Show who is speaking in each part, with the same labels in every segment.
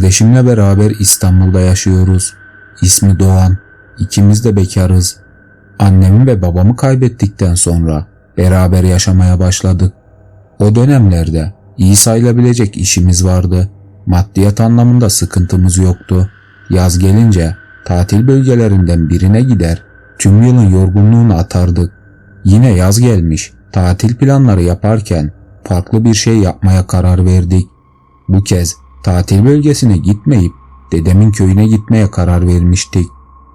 Speaker 1: Kardeşimle beraber İstanbul'da yaşıyoruz. İsmi Doğan. İkimiz de bekarız. Annemi ve babamı kaybettikten sonra beraber yaşamaya başladık. O dönemlerde iyi sayılabilecek işimiz vardı. Maddiyat anlamında sıkıntımız yoktu. Yaz gelince tatil bölgelerinden birine gider, tüm yılın yorgunluğunu atardık. Yine yaz gelmiş, tatil planları yaparken farklı bir şey yapmaya karar verdik. Bu kez tatil bölgesine gitmeyip dedemin köyüne gitmeye karar vermiştik.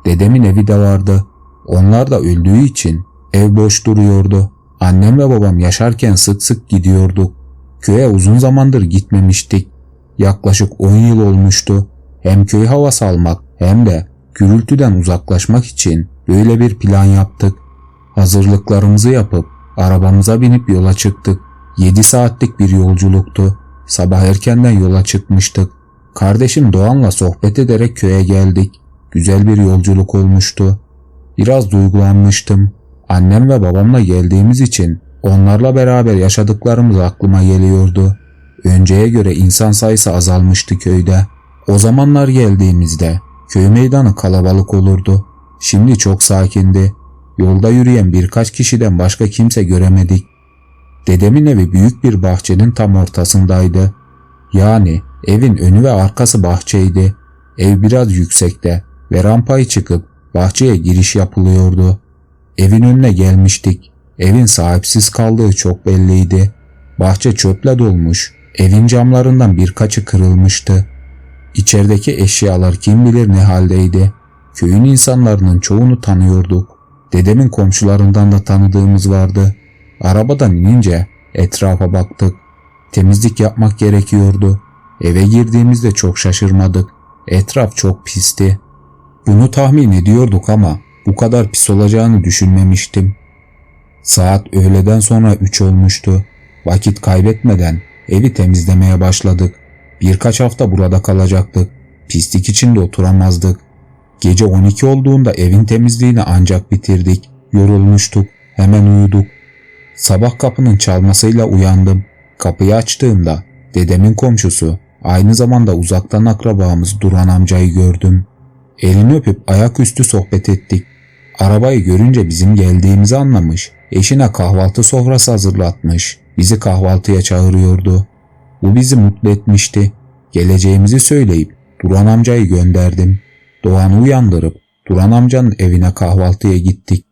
Speaker 1: Dedemin evi de vardı. Onlar da öldüğü için ev boş duruyordu. Annem ve babam yaşarken sık sık gidiyorduk. Köye uzun zamandır gitmemiştik. Yaklaşık 10 yıl olmuştu. Hem köy havası almak hem de gürültüden uzaklaşmak için böyle bir plan yaptık. Hazırlıklarımızı yapıp arabamıza binip yola çıktık. 7 saatlik bir yolculuktu. Sabah erkenden yola çıkmıştık. Kardeşim Doğan'la sohbet ederek köye geldik. Güzel bir yolculuk olmuştu. Biraz duygulanmıştım. Annem ve babamla geldiğimiz için onlarla beraber yaşadıklarımız aklıma geliyordu. Önceye göre insan sayısı azalmıştı köyde. O zamanlar geldiğimizde köy meydanı kalabalık olurdu. Şimdi çok sakindi. Yolda yürüyen birkaç kişiden başka kimse göremedik. Dedemin evi büyük bir bahçenin tam ortasındaydı. Yani evin önü ve arkası bahçeydi. Ev biraz yüksekte ve rampayı çıkıp bahçeye giriş yapılıyordu. Evin önüne gelmiştik. Evin sahipsiz kaldığı çok belliydi. Bahçe çöple dolmuş. Evin camlarından birkaçı kırılmıştı. İçerideki eşyalar kim bilir ne haldeydi. Köyün insanlarının çoğunu tanıyorduk. Dedemin komşularından da tanıdığımız vardı. Arabadan inince etrafa baktık. Temizlik yapmak gerekiyordu. Eve girdiğimizde çok şaşırmadık. Etraf çok pisti. Bunu tahmin ediyorduk ama bu kadar pis olacağını düşünmemiştim. Saat öğleden sonra 3 olmuştu. Vakit kaybetmeden evi temizlemeye başladık. Birkaç hafta burada kalacaktık. Pislik içinde oturamazdık. Gece 12 olduğunda evin temizliğini ancak bitirdik. Yorulmuştuk. Hemen uyuduk. Sabah kapının çalmasıyla uyandım. Kapıyı açtığımda dedemin komşusu aynı zamanda uzaktan akrabamız Duran amcayı gördüm. Elini öpüp ayaküstü sohbet ettik. Arabayı görünce bizim geldiğimizi anlamış. Eşine kahvaltı sofrası hazırlatmış. Bizi kahvaltıya çağırıyordu. Bu bizi mutlu etmişti. Geleceğimizi söyleyip Duran amcayı gönderdim. Doğan'ı uyandırıp Duran amcanın evine kahvaltıya gittik.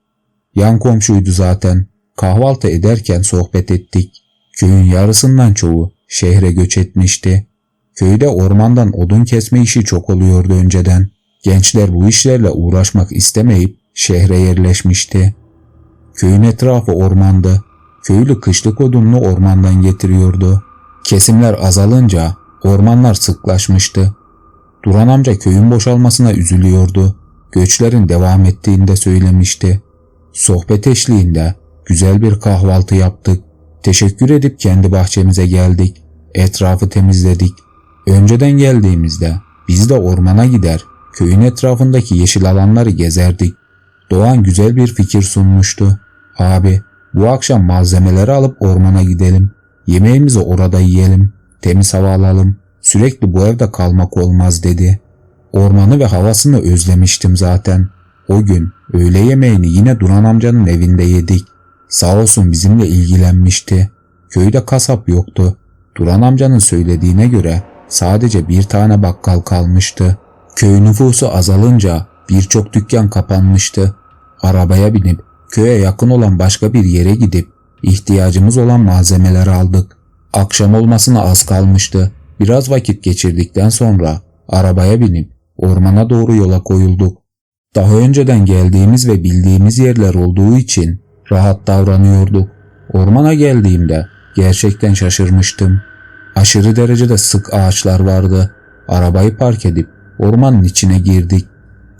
Speaker 1: Yan komşuydu zaten. Kahvaltı ederken sohbet ettik. Köyün yarısından çoğu şehre göç etmişti. Köyde ormandan odun kesme işi çok oluyordu önceden. Gençler bu işlerle uğraşmak istemeyip şehre yerleşmişti. Köyün etrafı ormandı. Köylü kışlık odununu ormandan getiriyordu. Kesimler azalınca ormanlar sıklaşmıştı. Duran amca köyün boşalmasına üzülüyordu. Göçlerin devam ettiğini de söylemişti. Sohbet eşliğinde güzel bir kahvaltı yaptık. Teşekkür edip kendi bahçemize geldik. Etrafı temizledik. Önceden geldiğimizde biz de ormana gider, köyün etrafındaki yeşil alanları gezerdik. Doğan güzel bir fikir sunmuştu. Abi bu akşam malzemeleri alıp ormana gidelim. Yemeğimizi orada yiyelim. Temiz hava alalım. Sürekli bu evde kalmak olmaz dedi. Ormanı ve havasını özlemiştim zaten. O gün öğle yemeğini yine Duran amcanın evinde yedik. Sağ olsun bizimle ilgilenmişti. Köyde kasap yoktu. Duran amcanın söylediğine göre sadece bir tane bakkal kalmıştı. Köy nüfusu azalınca birçok dükkan kapanmıştı. Arabaya binip köye yakın olan başka bir yere gidip ihtiyacımız olan malzemeleri aldık. Akşam olmasına az kalmıştı. Biraz vakit geçirdikten sonra arabaya binip ormana doğru yola koyulduk. Daha önceden geldiğimiz ve bildiğimiz yerler olduğu için rahat davranıyorduk. Ormana geldiğimde gerçekten şaşırmıştım. Aşırı derecede sık ağaçlar vardı. Arabayı park edip ormanın içine girdik.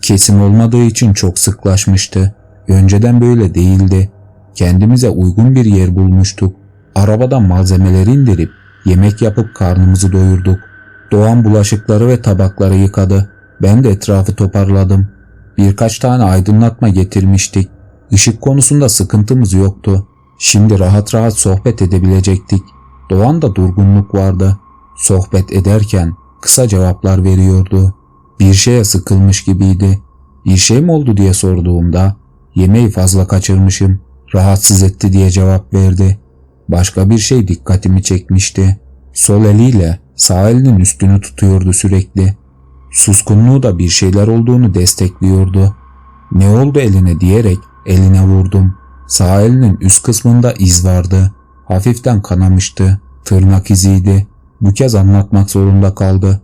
Speaker 1: Kesim olmadığı için çok sıklaşmıştı. Önceden böyle değildi. Kendimize uygun bir yer bulmuştuk. Arabadan malzemeleri indirip yemek yapıp karnımızı doyurduk. Doğan bulaşıkları ve tabakları yıkadı. Ben de etrafı toparladım. Birkaç tane aydınlatma getirmiştik. Işık konusunda sıkıntımız yoktu. Şimdi rahat rahat sohbet edebilecektik. Doğan da durgunluk vardı. Sohbet ederken kısa cevaplar veriyordu. Bir şeye sıkılmış gibiydi. Bir şey mi oldu diye sorduğumda yemeği fazla kaçırmışım, rahatsız etti diye cevap verdi. Başka bir şey dikkatimi çekmişti. Sol eliyle sağ elinin üstünü tutuyordu sürekli. Suskunluğu da bir şeyler olduğunu destekliyordu. Ne oldu eline diyerek eline vurdum. Sağ elinin üst kısmında iz vardı. Hafiften kanamıştı. Tırnak iziydi. Bu kez anlatmak zorunda kaldı.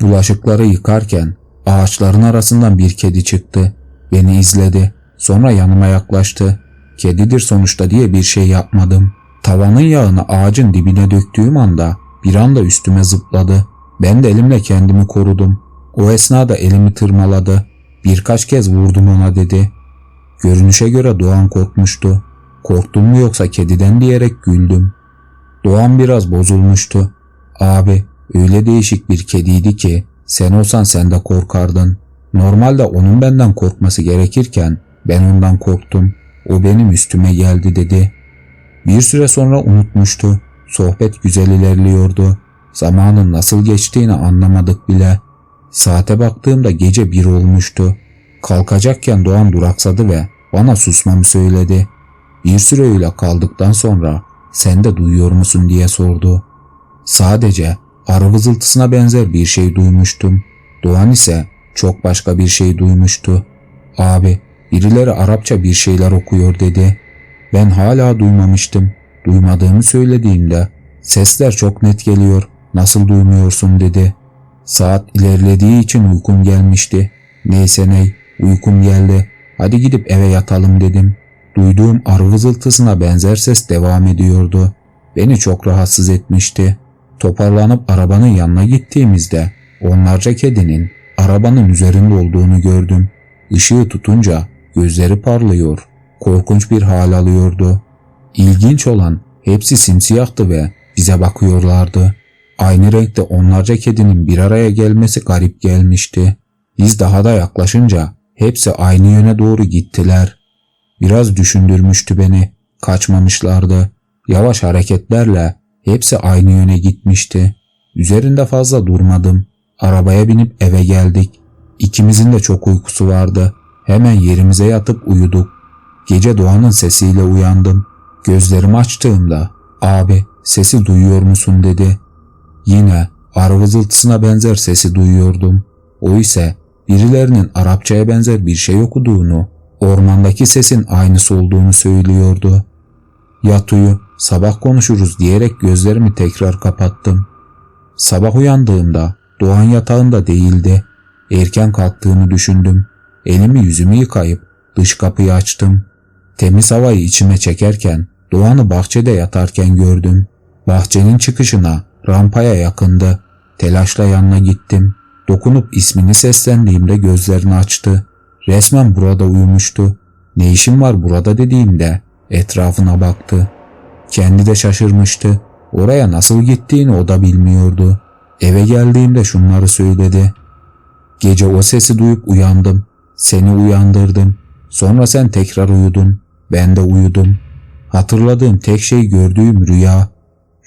Speaker 1: Bulaşıkları yıkarken ağaçların arasından bir kedi çıktı. Beni izledi. Sonra yanıma yaklaştı. Kedidir sonuçta diye bir şey yapmadım. Tavanın yağını ağacın dibine döktüğüm anda bir anda üstüme zıpladı. Ben de elimle kendimi korudum. O esnada elimi tırmaladı. Birkaç kez vurdum ona dedi. Görünüşe göre Doğan korkmuştu. Korktun mu yoksa kediden diyerek güldüm. Doğan biraz bozulmuştu. Abi öyle değişik bir kediydi ki sen olsan sen de korkardın. Normalde onun benden korkması gerekirken ben ondan korktum. O benim üstüme geldi dedi. Bir süre sonra unutmuştu. Sohbet güzel ilerliyordu. Zamanın nasıl geçtiğini anlamadık bile. Saate baktığımda gece bir olmuştu. Kalkacakken Doğan duraksadı ve bana susmamı söyledi. Bir süre öyle kaldıktan sonra sen de duyuyor musun diye sordu. Sadece arı vızıltısına benzer bir şey duymuştum. Doğan ise çok başka bir şey duymuştu. Abi birileri Arapça bir şeyler okuyor dedi. Ben hala duymamıştım. Duymadığımı söylediğimde sesler çok net geliyor. Nasıl duymuyorsun dedi. Saat ilerlediği için uykum gelmişti. Neyse ney uykum geldi. Hadi gidip eve yatalım dedim. Duyduğum arı vızıltısına benzer ses devam ediyordu. Beni çok rahatsız etmişti. Toparlanıp arabanın yanına gittiğimizde onlarca kedinin arabanın üzerinde olduğunu gördüm. Işığı tutunca gözleri parlıyor. Korkunç bir hal alıyordu. İlginç olan hepsi simsiyahtı ve bize bakıyorlardı. Aynı renkte onlarca kedinin bir araya gelmesi garip gelmişti. Biz daha da yaklaşınca hepsi aynı yöne doğru gittiler. Biraz düşündürmüştü beni. Kaçmamışlardı. Yavaş hareketlerle hepsi aynı yöne gitmişti. Üzerinde fazla durmadım. Arabaya binip eve geldik. İkimizin de çok uykusu vardı. Hemen yerimize yatıp uyuduk. Gece Doğan'ın sesiyle uyandım. Gözlerimi açtığımda abi sesi duyuyor musun dedi. Yine arı vızıltısına benzer sesi duyuyordum. O ise birilerinin Arapçaya benzer bir şey okuduğunu, ormandaki sesin aynısı olduğunu söylüyordu. Yat uyu, sabah konuşuruz diyerek gözlerimi tekrar kapattım. Sabah uyandığımda Doğan yatağında değildi. Erken kalktığını düşündüm. Elimi yüzümü yıkayıp dış kapıyı açtım. Temiz havayı içime çekerken Doğan'ı bahçede yatarken gördüm. Bahçenin çıkışına rampaya yakındı. Telaşla yanına gittim. Dokunup ismini seslendiğimde gözlerini açtı. Resmen burada uyumuştu. Ne işin var burada dediğimde etrafına baktı. Kendi de şaşırmıştı. Oraya nasıl gittiğini o da bilmiyordu. Eve geldiğimde şunları söyledi. Gece o sesi duyup uyandım. Seni uyandırdım. Sonra sen tekrar uyudun. Ben de uyudum. Hatırladığım tek şey gördüğüm rüya.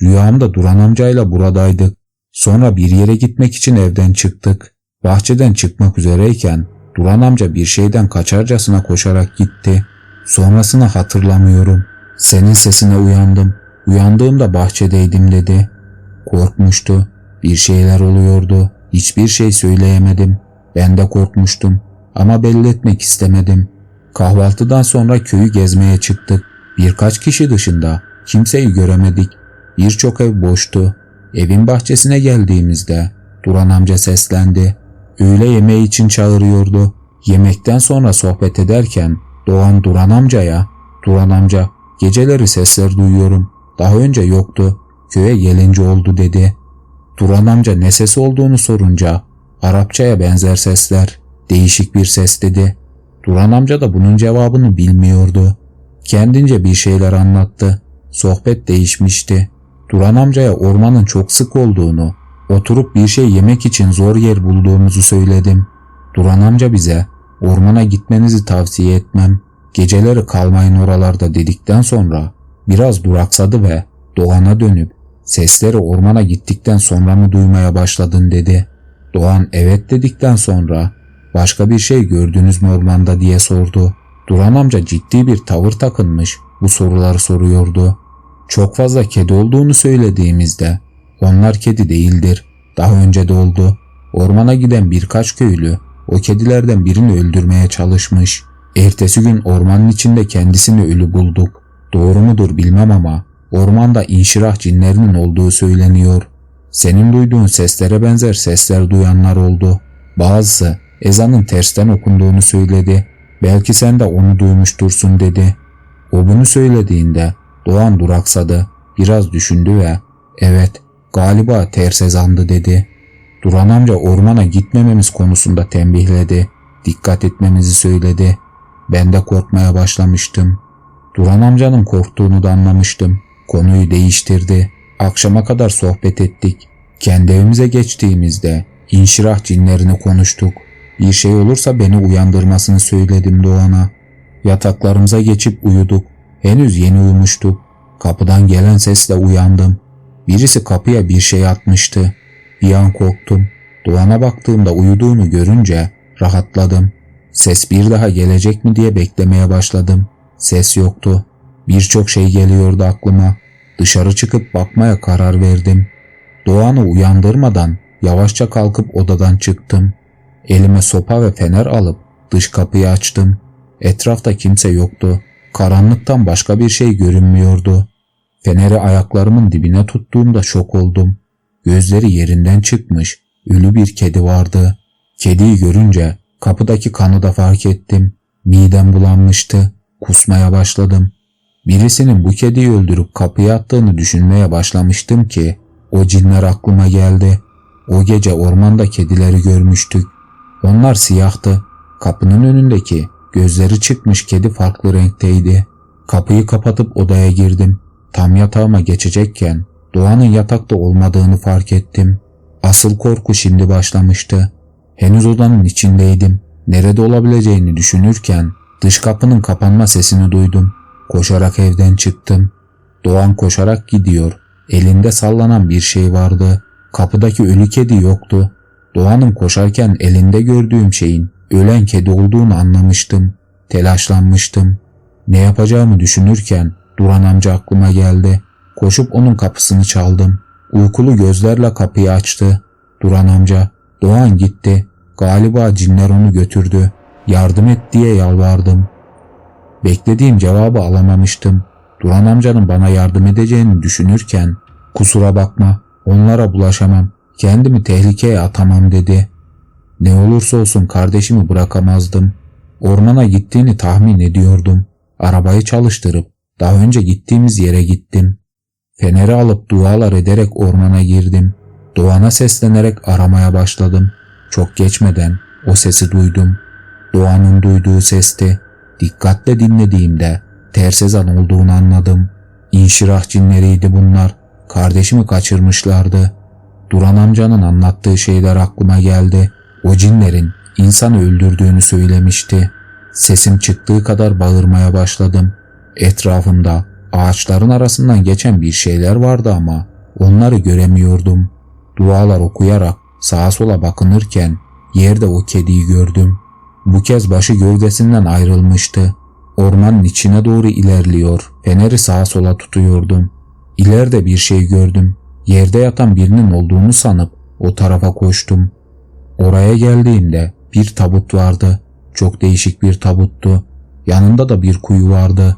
Speaker 1: Rüyamda Duran amcayla buradaydık. Sonra bir yere gitmek için evden çıktık. Bahçeden çıkmak üzereyken Duran amca bir şeyden kaçarcasına koşarak gitti. Sonrasını hatırlamıyorum. Senin sesine uyandım. Uyandığımda bahçedeydim dedi. Korkmuştu. Bir şeyler oluyordu. Hiçbir şey söyleyemedim. Ben de korkmuştum. Ama belli etmek istemedim. Kahvaltıdan sonra köyü gezmeye çıktık. Birkaç kişi dışında kimseyi göremedik. Birçok ev boştu. Evin bahçesine geldiğimizde Duran amca seslendi. Öğle yemeği için çağırıyordu. Yemekten sonra sohbet ederken Doğan Duran amcaya Duran amca geceleri sesler duyuyorum. Daha önce yoktu. Köye gelince oldu dedi. Duran amca ne ses olduğunu sorunca Arapçaya benzer sesler. Değişik bir ses dedi. Duran amca da bunun cevabını bilmiyordu. Kendince bir şeyler anlattı. Sohbet değişmişti. Duran amcaya ormanın çok sık olduğunu, oturup bir şey yemek için zor yer bulduğumuzu söyledim. Duran amca bize ormana gitmenizi tavsiye etmem. Geceleri kalmayın oralarda dedikten sonra biraz duraksadı ve Doğan'a dönüp Sesleri ormana gittikten sonra mı duymaya başladın dedi. Doğan evet dedikten sonra başka bir şey gördünüz mü ormanda diye sordu. Duran amca ciddi bir tavır takınmış bu soruları soruyordu. Çok fazla kedi olduğunu söylediğimizde onlar kedi değildir. Daha önce de oldu. Ormana giden birkaç köylü o kedilerden birini öldürmeye çalışmış. Ertesi gün ormanın içinde kendisini ölü bulduk. Doğru mudur bilmem ama ormanda inşirah cinlerinin olduğu söyleniyor. Senin duyduğun seslere benzer sesler duyanlar oldu. Bazısı ezanın tersten okunduğunu söyledi. Belki sen de onu duymuştursun dedi. O bunu söylediğinde Doğan duraksadı. Biraz düşündü ve evet galiba ters ezandı dedi. Duran amca ormana gitmememiz konusunda tembihledi. Dikkat etmemizi söyledi. Ben de korkmaya başlamıştım. Duran amcanın korktuğunu da anlamıştım. Konuyu değiştirdi. Akşama kadar sohbet ettik. Kendi evimize geçtiğimizde inşirah cinlerini konuştuk. Bir şey olursa beni uyandırmasını söyledim Doğan'a. Yataklarımıza geçip uyuduk. Henüz yeni uyumuştuk. Kapıdan gelen sesle uyandım. Birisi kapıya bir şey atmıştı. Bir an korktum. Doğan'a baktığımda uyuduğunu görünce rahatladım. Ses bir daha gelecek mi diye beklemeye başladım. Ses yoktu. Birçok şey geliyordu aklıma. Dışarı çıkıp bakmaya karar verdim. Doğan'ı uyandırmadan yavaşça kalkıp odadan çıktım. Elime sopa ve fener alıp dış kapıyı açtım. Etrafta kimse yoktu. Karanlıktan başka bir şey görünmüyordu. Feneri ayaklarımın dibine tuttuğumda şok oldum. Gözleri yerinden çıkmış, ölü bir kedi vardı. Kediyi görünce kapıdaki kanı da fark ettim. Midem bulanmıştı. Kusmaya başladım. Birisinin bu kediyi öldürüp kapıya attığını düşünmeye başlamıştım ki o cinler aklıma geldi. O gece ormanda kedileri görmüştük. Onlar siyahtı. Kapının önündeki gözleri çıkmış kedi farklı renkteydi. Kapıyı kapatıp odaya girdim. Tam yatağıma geçecekken Doğan'ın yatakta olmadığını fark ettim. Asıl korku şimdi başlamıştı. Henüz odanın içindeydim. Nerede olabileceğini düşünürken dış kapının kapanma sesini duydum. Koşarak evden çıktım. Doğan koşarak gidiyor. Elinde sallanan bir şey vardı. Kapıdaki ölü kedi yoktu. Doğan'ın koşarken elinde gördüğüm şeyin ölen kedi olduğunu anlamıştım. Telaşlanmıştım. Ne yapacağımı düşünürken Duran amca aklıma geldi. Koşup onun kapısını çaldım. Uykulu gözlerle kapıyı açtı. Duran amca, Doğan gitti. Galiba cinler onu götürdü. Yardım et diye yalvardım. Beklediğim cevabı alamamıştım. Duran amcanın bana yardım edeceğini düşünürken, kusura bakma, onlara bulaşamam, kendimi tehlikeye atamam dedi. Ne olursa olsun kardeşimi bırakamazdım. Ormana gittiğini tahmin ediyordum. Arabayı çalıştırıp daha önce gittiğimiz yere gittim. Feneri alıp dualar ederek ormana girdim. Doğan'a seslenerek aramaya başladım. Çok geçmeden o sesi duydum. Doğan'ın duyduğu sesti. Dikkatle dinlediğimde ters ezan olduğunu anladım. İnşirah cinleriydi bunlar. Kardeşimi kaçırmışlardı. Duran amcanın anlattığı şeyler aklıma geldi. O cinlerin insanı öldürdüğünü söylemişti. Sesim çıktığı kadar bağırmaya başladım. Etrafımda ağaçların arasından geçen bir şeyler vardı ama onları göremiyordum. Dualar okuyarak sağa sola bakınırken yerde o kediyi gördüm. Bu kez başı gövdesinden ayrılmıştı. Ormanın içine doğru ilerliyor. Feneri sağa sola tutuyordum. İleride bir şey gördüm. Yerde yatan birinin olduğunu sanıp o tarafa koştum. Oraya geldiğimde bir tabut vardı. Çok değişik bir tabuttu. Yanında da bir kuyu vardı.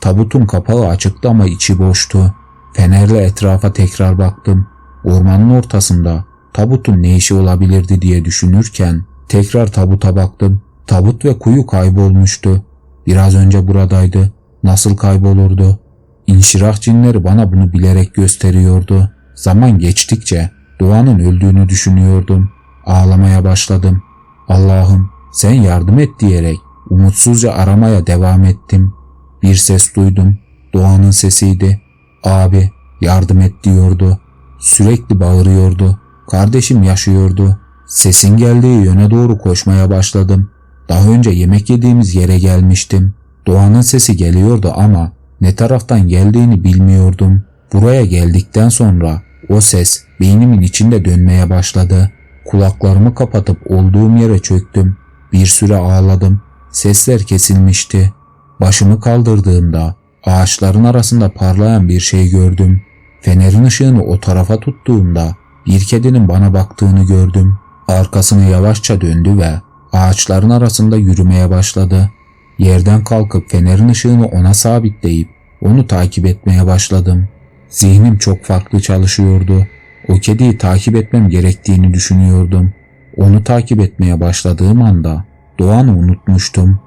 Speaker 1: Tabutun kapağı açıktı ama içi boştu. Fenerle etrafa tekrar baktım. Ormanın ortasında tabutun ne işi olabilirdi diye düşünürken tekrar tabuta baktım. Tabut ve kuyu kaybolmuştu. Biraz önce buradaydı. Nasıl kaybolurdu? İnşirah cinleri bana bunu bilerek gösteriyordu. Zaman geçtikçe Doğan'ın öldüğünü düşünüyordum. Ağlamaya başladım. Allah'ım sen yardım et diyerek umutsuzca aramaya devam ettim. Bir ses duydum. Doğan'ın sesiydi. Abi yardım et diyordu. Sürekli bağırıyordu. Kardeşim yaşıyordu. Sesin geldiği yöne doğru koşmaya başladım. Daha önce yemek yediğimiz yere gelmiştim. Doğan'ın sesi geliyordu ama ne taraftan geldiğini bilmiyordum. Buraya geldikten sonra o ses beynimin içinde dönmeye başladı. Kulaklarımı kapatıp olduğum yere çöktüm. Bir süre ağladım. Sesler kesilmişti. Başımı kaldırdığımda ağaçların arasında parlayan bir şey gördüm. Fenerin ışığını o tarafa tuttuğumda bir kedinin bana baktığını gördüm. Arkasını yavaşça döndü ve ağaçların arasında yürümeye başladı. Yerden kalkıp fenerin ışığını ona sabitleyip onu takip etmeye başladım. Zihnim çok farklı çalışıyordu. O kediyi takip etmem gerektiğini düşünüyordum. Onu takip etmeye başladığım anda Doğan'ı unutmuştum.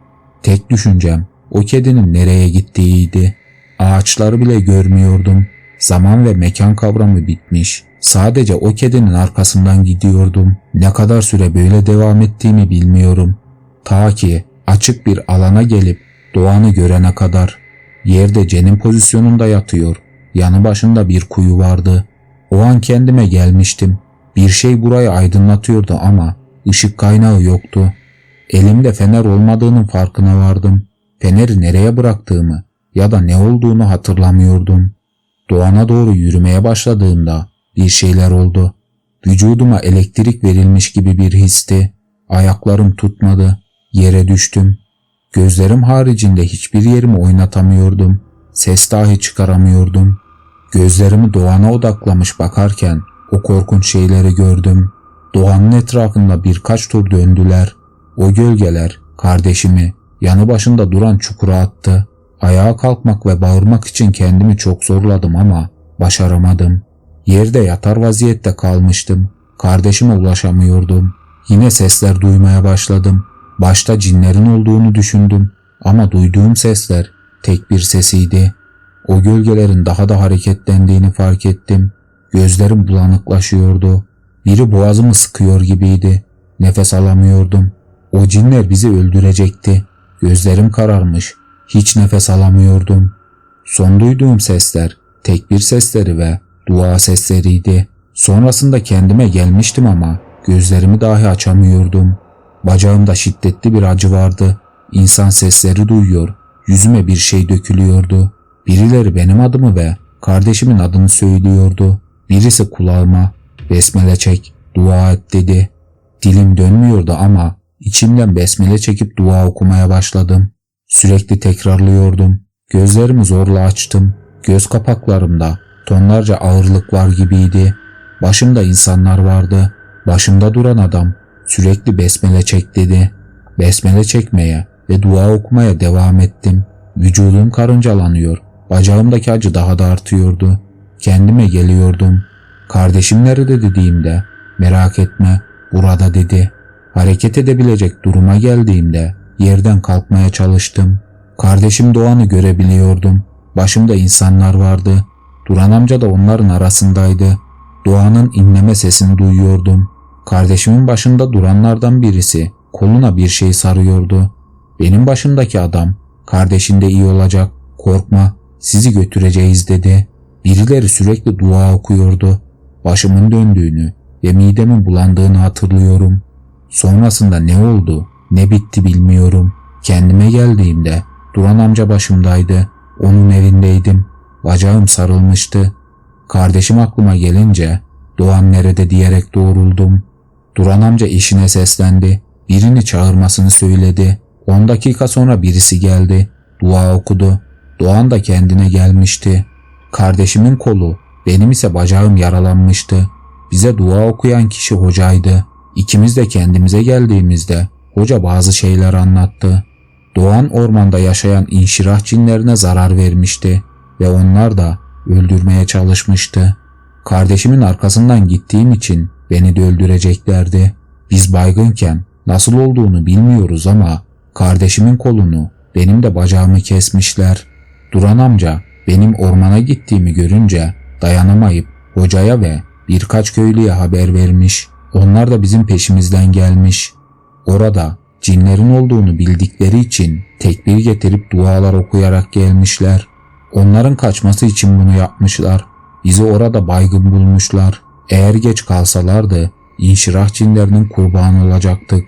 Speaker 1: Tek düşüncem o kedinin nereye gittiğiydi. Ağaçları bile görmüyordum. Zaman ve mekan kavramı bitmiş. Sadece o kedinin arkasından gidiyordum. Ne kadar süre böyle devam ettiğimi bilmiyorum. Ta ki açık bir alana gelip Doğan'ı görene kadar. Yerde cenin pozisyonunda yatıyor. Yanı başında bir kuyu vardı. O an kendime gelmiştim. Bir şey burayı aydınlatıyordu ama ışık kaynağı yoktu. Elimde fener olmadığının farkına vardım. Feneri nereye bıraktığımı ya da ne olduğunu hatırlamıyordum. Doğana doğru yürümeye başladığımda bir şeyler oldu. Vücuduma elektrik verilmiş gibi bir histi. Ayaklarım tutmadı. Yere düştüm. Gözlerim haricinde hiçbir yerimi oynatamıyordum. Ses dahi çıkaramıyordum. Gözlerimi Doğan'a odaklamış bakarken o korkunç şeyleri gördüm. Doğan'ın etrafında birkaç tur döndüler. O gölgeler kardeşimi yanı başında duran çukura attı. Ayağa kalkmak ve bağırmak için kendimi çok zorladım ama başaramadım. Yerde yatar vaziyette kalmıştım. Kardeşime ulaşamıyordum. Yine sesler duymaya başladım. Başta cinlerin olduğunu düşündüm ama duyduğum sesler tek bir sesiydi. O gölgelerin daha da hareketlendiğini fark ettim. Gözlerim bulanıklaşıyordu. Biri boğazımı sıkıyor gibiydi. Nefes alamıyordum. O cinler bizi öldürecekti. Gözlerim kararmış. Hiç nefes alamıyordum. Son duyduğum sesler tek bir sesleri ve dua sesleriydi. Sonrasında kendime gelmiştim ama gözlerimi dahi açamıyordum. Bacağımda şiddetli bir acı vardı. İnsan sesleri duyuyor. Yüzüme bir şey dökülüyordu. Birileri benim adımı ve kardeşimin adını söylüyordu. Birisi kulağıma besmele çek, dua et dedi. Dilim dönmüyordu ama içimden besmele çekip dua okumaya başladım. Sürekli tekrarlıyordum. Gözlerimi zorla açtım. Göz kapaklarımda tonlarca ağırlık var gibiydi. Başımda insanlar vardı. Başımda duran adam sürekli besmele çek dedi. Besmele çekmeye ve dua okumaya devam ettim. Vücudum karıncalanıyor. Bacağımdaki acı daha da artıyordu. Kendime geliyordum. Kardeşim nerede dediğimde merak etme burada dedi. Hareket edebilecek duruma geldiğimde yerden kalkmaya çalıştım. Kardeşim Doğan'ı görebiliyordum. Başımda insanlar vardı. Duran amca da onların arasındaydı. Doğan'ın inleme sesini duyuyordum. Kardeşimin başında duranlardan birisi koluna bir şey sarıyordu. Benim başımdaki adam kardeşin de iyi olacak korkma sizi götüreceğiz dedi. Birileri sürekli dua okuyordu. Başımın döndüğünü ve midemin bulandığını hatırlıyorum. Sonrasında ne oldu ne bitti bilmiyorum. Kendime geldiğimde Duran amca başımdaydı. Onun evindeydim. Bacağım sarılmıştı. Kardeşim aklıma gelince Doğan nerede diyerek doğruldum. Duran amca işine seslendi. Birini çağırmasını söyledi. 10 dakika sonra birisi geldi. Dua okudu. Doğan da kendine gelmişti. Kardeşimin kolu, benim ise bacağım yaralanmıştı. Bize dua okuyan kişi hocaydı. İkimiz de kendimize geldiğimizde hoca bazı şeyler anlattı. Doğan ormanda yaşayan inşirah cinlerine zarar vermişti ve onlar da öldürmeye çalışmıştı. Kardeşimin arkasından gittiğim için beni de öldüreceklerdi. Biz baygınken nasıl olduğunu bilmiyoruz ama kardeşimin kolunu benim de bacağımı kesmişler. Duran amca benim ormana gittiğimi görünce dayanamayıp hocaya ve birkaç köylüye haber vermiş. Onlar da bizim peşimizden gelmiş. Orada cinlerin olduğunu bildikleri için tekbir getirip dualar okuyarak gelmişler. Onların kaçması için bunu yapmışlar. Bizi orada baygın bulmuşlar. Eğer geç kalsalardı inşirah cinlerinin kurbanı olacaktık.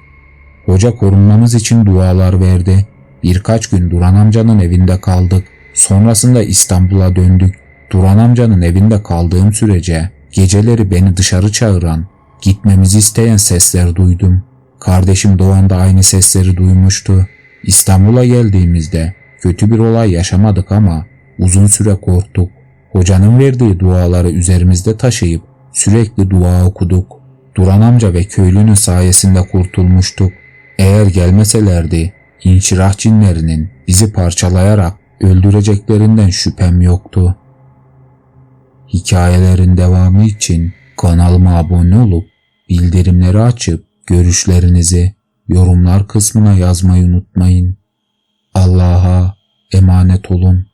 Speaker 1: Hoca korunmamız için dualar verdi. Birkaç gün Duran amcanın evinde kaldık. Sonrasında İstanbul'a döndük. Duran amcanın evinde kaldığım sürece geceleri beni dışarı çağıran, gitmemizi isteyen sesler duydum. Kardeşim Doğan da aynı sesleri duymuştu. İstanbul'a geldiğimizde kötü bir olay yaşamadık ama uzun süre korktuk. Hocanın verdiği duaları üzerimizde taşıyıp sürekli dua okuduk. Duran amca ve köylünün sayesinde kurtulmuştuk. Eğer gelmeselerdi inşirah cinlerinin bizi parçalayarak öldüreceklerinden şüphem yoktu. Hikayelerin devamı için kanalıma abone olup bildirimleri açıp görüşlerinizi yorumlar kısmına yazmayı unutmayın. Allah'a emanet olun.